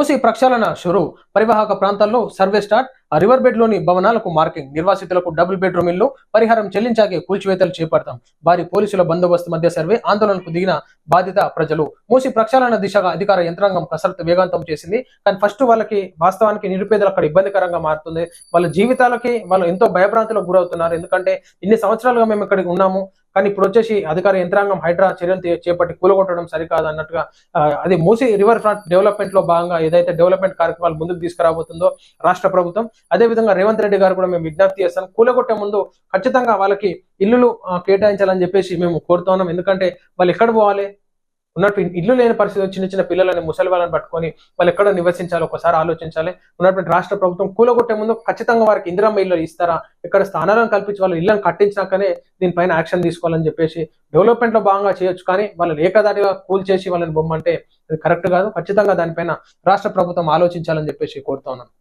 మూసి ప్రక్షాళన షురు. పరివాహక ప్రాంతాల్లో సర్వే స్టార్ట్. రివర్ బెడ్లోని భవనాలకు మార్కింగ్. నిర్వాసితులకు డబుల్ బెడ్రూమ్ ఇల్లు పరిహారం చెల్లించాకే కూల్చివేతలు చేపడతాం. భారీ పోలీసుల బందోబస్తు మధ్య సర్వే ఆందోళనకు దిగిన బాధిత ప్రజలు. మూసి ప్రక్షాళన దిశగా అధికార యంత్రాంగం కసరత్తు వేగవంతం చేసింది. కానీ ఫస్ట్ వాళ్ళకి వాస్తవానికి నిరుపేదలు అక్కడ ఇబ్బందికరంగా మారుతుంది. వాళ్ళ జీవితాలకి వాళ్ళు ఎంతో భయభ్రాంతులకు గురవుతున్నారు. ఎందుకంటే ఇన్ని సంవత్సరాలుగా మేము ఇక్కడికి ఉన్నాము. కానీ ఇప్పుడు వచ్చేసి అధికార యంత్రాంగం హైడ్రా చర్యలు చేపట్టి కూలగొట్టడం సరికాదు అన్నట్టుగా అది మూసి రివర్ ఫ్రంట్ డెవలప్మెంట్లో భాగంగా ఏదైతే డెవలప్మెంట్ కార్యక్రమాలు ముందుకు తీసుకురాబోతుందో రాష్ట్ర ప్రభుత్వం అదే విధంగా రేవంత్ రెడ్డి గారు కూడా మేము విజ్ఞప్తి చేస్తాం కూలగొట్టే ముందు ఖచ్చితంగా వాళ్ళకి ఇల్లులు కేటాయించాలని చెప్పేసి మేము కోరుతున్నాం. ఎందుకంటే వాళ్ళు ఎక్కడ పోవాలి? ఉన్నట్టు ఇల్లు లేని పరిస్థితి చిన్న చిన్న పిల్లలని ముసలి వాళ్ళని పట్టుకొని వాళ్ళు ఎక్కడ నివసించాలి ఒకసారి ఆలోచించాలి. ఉన్నటువంటి రాష్ట్ర ప్రభుత్వం కూలగొట్టే ముందు ఖచ్చితంగా వారికి ఇందిరమ్మ ఇల్లు ఇస్తారా? ఇక్కడ స్థానాలను కల్పించి వాళ్ళు ఇళ్ళను కట్టించినాకనే దీనిపైన యాక్షన్ తీసుకోవాలని చెప్పేసి డెవలప్మెంట్లో భాగంగా చేయొచ్చు కానీ వాళ్ళని ఏకదాటిగా కూల్ చేసి వాళ్ళని బొమ్మంటే అది కరెక్ట్ కాదు. ఖచ్చితంగా దానిపైన రాష్ట్ర ప్రభుత్వం ఆలోచించాలని చెప్పేసి కోరుతా ఉన్నాను.